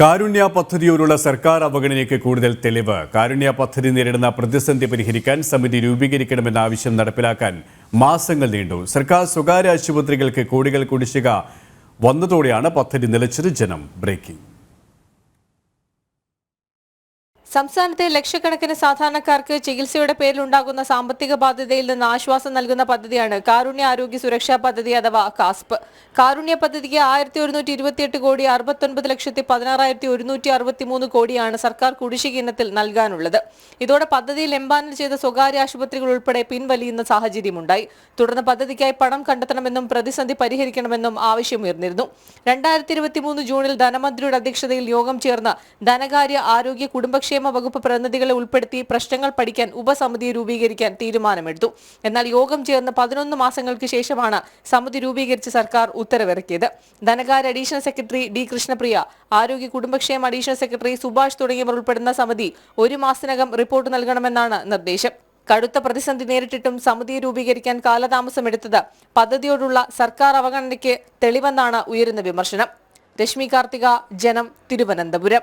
കാരുണ്യ പദ്ധതിയോടുള്ള സർക്കാർ അവഗണനയ്ക്ക് കൂടുതൽ തെളിവ്. കാരുണ്യ പദ്ധതി നേരിടുന്ന പ്രതിസന്ധി പരിഹരിക്കാൻ സമിതി രൂപീകരിക്കണമെന്ന ആവശ്യം നടപ്പിലാക്കാൻ മാസങ്ങൾ നീണ്ടു. സർക്കാർ സ്വകാര്യ ആശുപത്രികൾക്ക് കോടികൾ കുടിശ്ശിക വന്നതോടെയാണ് പദ്ധതി നിലച്ചത് ജനം ബ്രേക്കിംഗ്. സംസ്ഥാനത്തെ ലക്ഷക്കണക്കിന് സാധാരണക്കാർക്ക് ചികിത്സയുടെ പേരിലുണ്ടാകുന്ന സാമ്പത്തിക ബാധ്യതയിൽ നിന്ന് ആശ്വാസം നൽകുന്ന പദ്ധതിയാണ് കാരുണ്യ ആരോഗ്യ സുരക്ഷാ പദ്ധതി അഥവാ കാസ്പ്. കാരുണ്യ പദ്ധതിക്ക് ആയിരത്തി ഒരുന്നൂറ്റി ഇരുപത്തിയെട്ട് കോടി അറുപത്തൊൻപത് ലക്ഷത്തി പതിനാറായിരത്തി ഒരുന്നൂറ്റി അറുപത്തിമൂന്ന് കോടിയാണ് സർക്കാർ കുടിശ്ശിക ഇനത്തിൽ നൽകാനുള്ളത്. ഇതോടെ പദ്ധതിയിൽ എംപാനൽ ചെയ്ത സ്വകാര്യ ആശുപത്രികൾ ഉൾപ്പെടെ പിൻവലിയുന്ന സാഹചര്യമുണ്ടായി. തുടർന്ന് പദ്ധതിക്കായി പണം കണ്ടെത്തണമെന്നും പ്രതിസന്ധി പരിഹരിക്കണമെന്നും ആവശ്യമുയർന്നിരുന്നു. രണ്ടായിരത്തി ഇരുപത്തിമൂന്ന് ജൂണിൽ ധനമന്ത്രിയുടെ അധ്യക്ഷതയിൽ യോഗം ചേർന്ന ധനകാര്യ ആരോഗ്യ കുടുംബക്ഷേമ വകുപ്പ് പ്രതിനിധികളെ ഉൾപ്പെടുത്തി പ്രശ്നങ്ങൾ പഠിക്കാൻ ഉപസമിതി രൂപീകരിക്കാൻ തീരുമാനമെടുത്തു. എന്നാൽ യോഗം ചേർന്ന് പതിനൊന്ന് മാസങ്ങൾക്ക് ശേഷമാണ് സമിതി രൂപീകരിച്ച് സർക്കാർ ഉത്തരവിറക്കിയത്. ധനകാര്യ അഡീഷണൽ സെക്രട്ടറി ഡി കൃഷ്ണപ്രിയ ആരോഗ്യ കുടുംബക്ഷേമ അഡീഷണൽ സെക്രട്ടറി സുഭാഷ് തുടങ്ങിയവർ ഉൾപ്പെടുന്ന സമിതി ഒരു മാസത്തിനകം റിപ്പോർട്ട് നൽകണമെന്നാണ് നിർദ്ദേശം. കടുത്ത പ്രതിസന്ധി നേരിട്ടിട്ടും സമിതി രൂപീകരിക്കാൻ കാലതാമസമെടുത്തത് പദ്ധതിയോടുള്ള സർക്കാർ അവഗണനയ്ക്ക് തെളിവെന്നാണ് ഉയരുന്ന വിമർശനം. രശ്മി കാർത്തിക ജനം തിരുവനന്തപുരം.